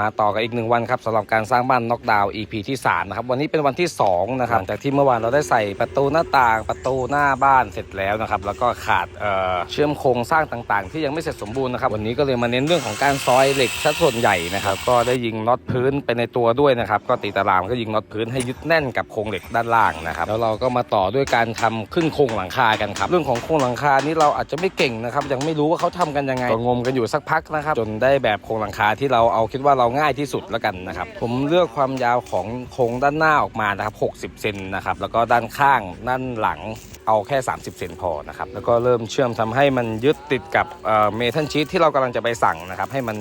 มาต่อกันอีกหนึ่งวันครับสำหรับการสร้างบ้านน็อกดาวน์ EP ที่3นะครับวันนี้เป็นวันที่2นะครับหลังจากที่เมื่อวานเราได้ใส่ประตูหน้าต่างประตูหน้าบ้านเสร็จแล้วนะครับแล้วก็ขาดเอ่อเชื่อมโครงสร้างต่างๆ ที่ยังไม่เสร็จสมบูรณ์นะครับวันนี้ก็เลยมาเน้นเรื่องของการซอยเหล็กซะส่วนใหญ่นะครับก็ได้ยิงน็อตพื้นไปในตัวด้วยนะครับก็ตีตารางก็ยิงน็อตพื้นให้ยึดแน่นกับโครงเหล็กด้านล่างนะครับแล้วเราก็มาต่อด้วยการทำขึ้นโครงหลังคากันครับเรื่องของโครงหลังคานี้เราอาจจะไม่เก่งนะครับยังไม่รู้ว่าเขาทำกันยังไงก็งมกันอยู่สักพักนะครับจนได้แบบโครงหลังคาที่เราเอาคิดว่าเราง่ายที่สุดแล้วกันนะครับ ผมเลือกความยาวของโค้งด้านหน้าออกมานะครับ 60 เซนนะครับ แล้วก็ด้านข้างด้านหลังเอาแค่ 30 เซนพอนะครับ แล้วก็เริ่มเชื่อมทำให้มันยึดติดกับเมทัลชีตที่เรากำลังจะไปสั่งนะครับ ให้มัน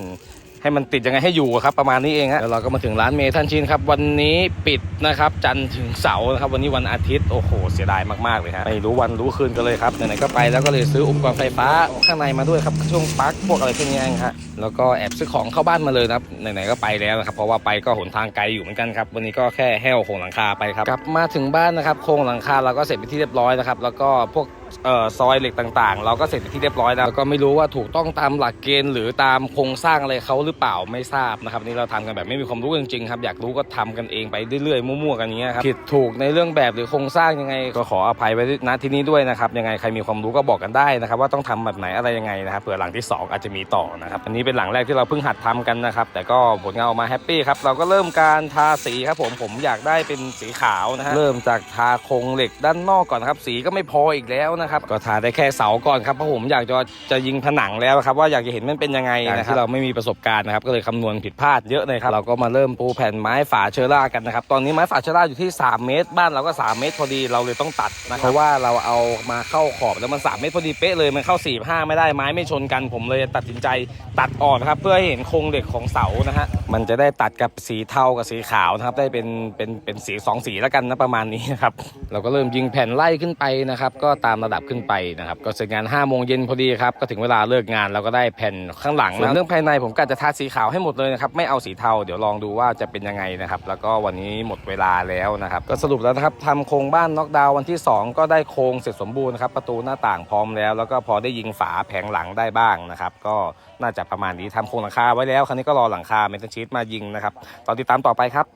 ให้มันติดยังไงให้อยู่ครับประมาณนี้เองฮะแล้วเราก็มาถึงร้านเมทันชินครับวันนี้ปิดนะครับจันทร์ถึงเสาร์นะครับวันนี้วันอาทิตย์โอ้โหเสียดายมากๆเลยฮะไม่รู้วันรู้คืนกันเลยครับไหนๆก็ไปแล้วก็เลยซื้ออุปกรณ์ไฟฟ้าข้างในมาด้วยครับช่วงปลั๊กพวกอะไรพวกนี้เองฮะแล้วก็แอบซื้อของเข้าบ้านมาเลยนะครับไหนๆก็ไปแล้วนะครับเพราะว่าไปก็หนทางไกลอยู่เหมือนกันครับวันนี้ก็แค่แห้วโครงหลังคาไปครับกลับมาถึงบ้านนะครับโครงหลังคาเราก็เสร็จไปที่เรียบร้อยนะครับแล้วก็พวก เอ่อซอยเหล็กต่างๆ เราก็เสร็จเป็นที่เรียบร้อยแล้วแล้วก็ไม่รู้ว่าถูกต้องตามหลักเกณฑ์หรือตามโครงสร้างอะไรเขาหรือเปล่าไม่ทราบนะครับนี่เราทำกันแบบไม่มีความรู้จริงๆครับอยากรู้ก็ทำกันเองไปเรื่อยๆมั่วๆกันอย่างเงี้ยครับผิดถูกในเรื่องแบบหรือโครงสร้างยังไงก็ขออภัยไว้ณที่นี้ด้วยนะครับยังไงใครมีความรู้ก็บอกกันได้นะครับว่าต้องทำแบบไหนอะไรยังไงนะครับเผื่อหลังที่สองอาจจะมีต่อนะครับอันนี้เป็นหลังแรกที่เราเพิ่งหัดทำกันนะครับแต่ก็ผลงานออกมาแฮปปี้ครับเราก็เริ่มการทาสีครับผมผมอยากได้เป็นสีขาวนะฮะเริ่มจากทาโครงเหล็กด้านนอกก่อนครับสีก็ไม่พออีกแล้วนะครับก็ทาได้แค่เสาก่อนครับเพราะผมอยากจะจะยิงผนังแล้วครับว่าอยากจะเห็นมันเป็นยังไงนะครับที่เราไม่มีประสบการณ์นะครับก็เลยคำนวณผิดพลาดเยอะเลยครับเราก็มาเริ่มปูแผ่นไม้ฝาเชอร่ากันนะครับตอนนี้ไม้ฝาเชอร่าอยู่ที่ 3 เมตร บ้านเราก็ 3 เมตรพอดีเราเลยต้องตัดนะครับเพราะว่าเราเอามาเข้าขอบแล้วมัน 3 เมตรพอดีเป๊ะเลยมันเข้า4 5ไม่ได้ไม้ไม่ชนกันผมเลยตัดสินใจตัดออกนะครับเพื่อให้เห็นโครงเหล็กของเสานะฮะมันจะได้ตัดกับสีเทากับสีขาวนะครับได้เป็นเป็นเป็นสีสองสีแล้วกันนะประมาณนี้นะครับเราก็เริ่มยิงแผ่นไล่ขึ้นไปนะครับก็ตามระดับขึ้นไปนะครับก็เสร็จงาน5โมงเย็นพอดีครับก็ถึงเวลาเลิกงานเราก็ได้แผ่นข้างหลังนะเรื่องภายในผมก็จะทาสีขาวให้หมดเลยนะครับไม่เอาสีเทาเดี๋ยวลองดูว่าจะเป็นยังไงนะครับแล้วก็วันนี้หมดเวลาแล้วนะครับก็สรุปแล้วนะครับทำโครงบ้านน็อกดาวน์วันที่ 2 ก็ได้โครงเสร็จสมบูรณ์นะครับประตูหน้าต่างพร้อมแล้ว แล้วก็พอได้ยิงฝาแผงหลังได้บ้างนะครับก็น่าจะประมาณนี้ทำโครงหลังคาไว้แล้วคราวนี้ก็รอหลังคาเมทัลชีตมายิงนะครับตอนติดตามต่อไปครับ